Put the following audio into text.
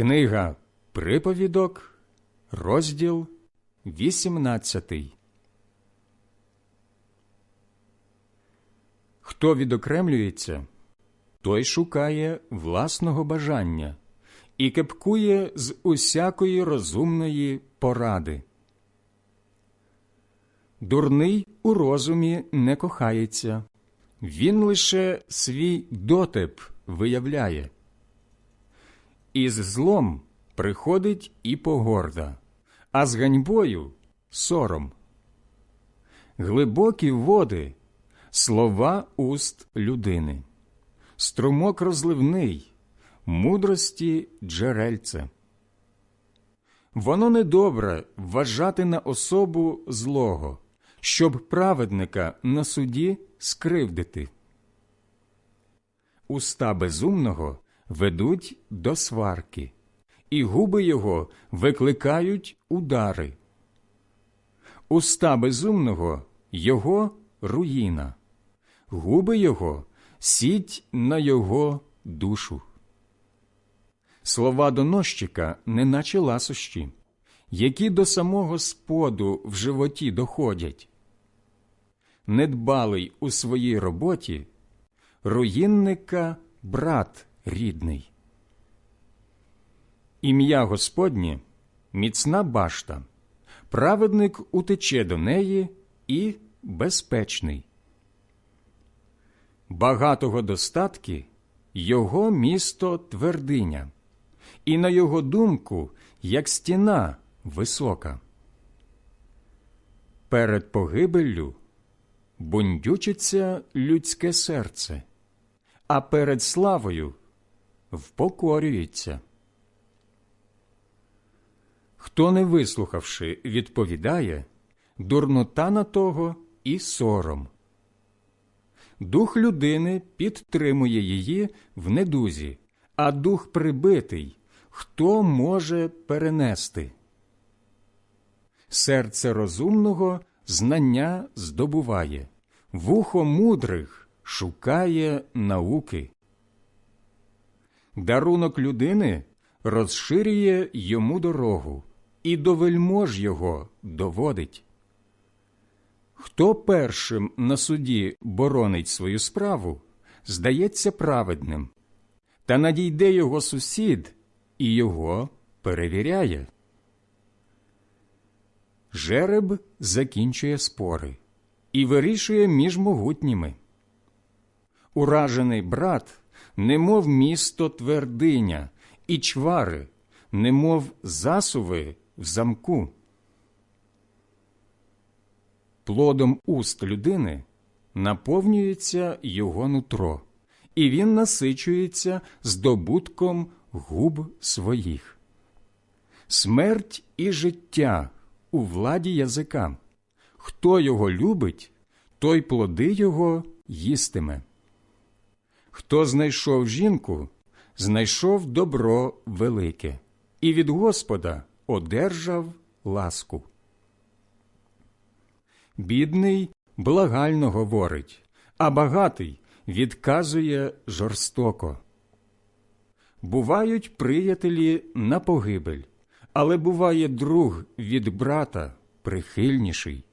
Книга Приповідок, розділ 18. Хто відокремлюється, той шукає власного бажання і кепкує з усякої розумної поради. Дурний у розумі не кохається, він лише свій дотип виявляє. Із злом приходить і погорда, а з ганьбою сором. Глибокі води слова уст людини, струмок розливний, мудрості джерельце. Воно недобре вважати на особу злого, щоб праведника на суді скривдити. Уста безумного ведуть до сварки, і губи його викликають удари. Уста безумного його руїна, губи його сіть на його душу. Слова доносчика, неначе ласощі, які до самого споду в животі доходять. Недбалий у своїй роботі, руїнника брат рідний. Ім'я Господнє міцна башта, праведник утече до неї і безпечний. Багатого достатки його місто твердиня, і на його думку, як стіна висока. Перед погибеллю бундючиться людське серце, а перед славою впокорюється. Хто, не вислухавши, відповідає, дурнота на того і сором. Дух людини підтримує її в недузі, а дух прибитий хто може перенести? Серце розумного знання здобуває, вухо мудрих шукає науки. Дарунок людини розширює йому дорогу і до вельмож його доводить. Хто першим на суді боронить свою справу, здається праведним, та надійде його сусід і його перевіряє. Жереб закінчує спори і вирішує між могутніми. Уражений брат, немов місто твердиня, і чвари, немов засуви в замку. Плодом уст людини наповнюється його нутро, і він насичується здобутком губ своїх. Смерть і життя у владі язика. Хто його любить, той плоди його їстиме. Хто знайшов жінку, знайшов добро велике, і від Господа одержав ласку. Бідний благально говорить, а багатий відказує жорстоко. Бувають приятелі на погибель, але буває друг від брата прихильніший.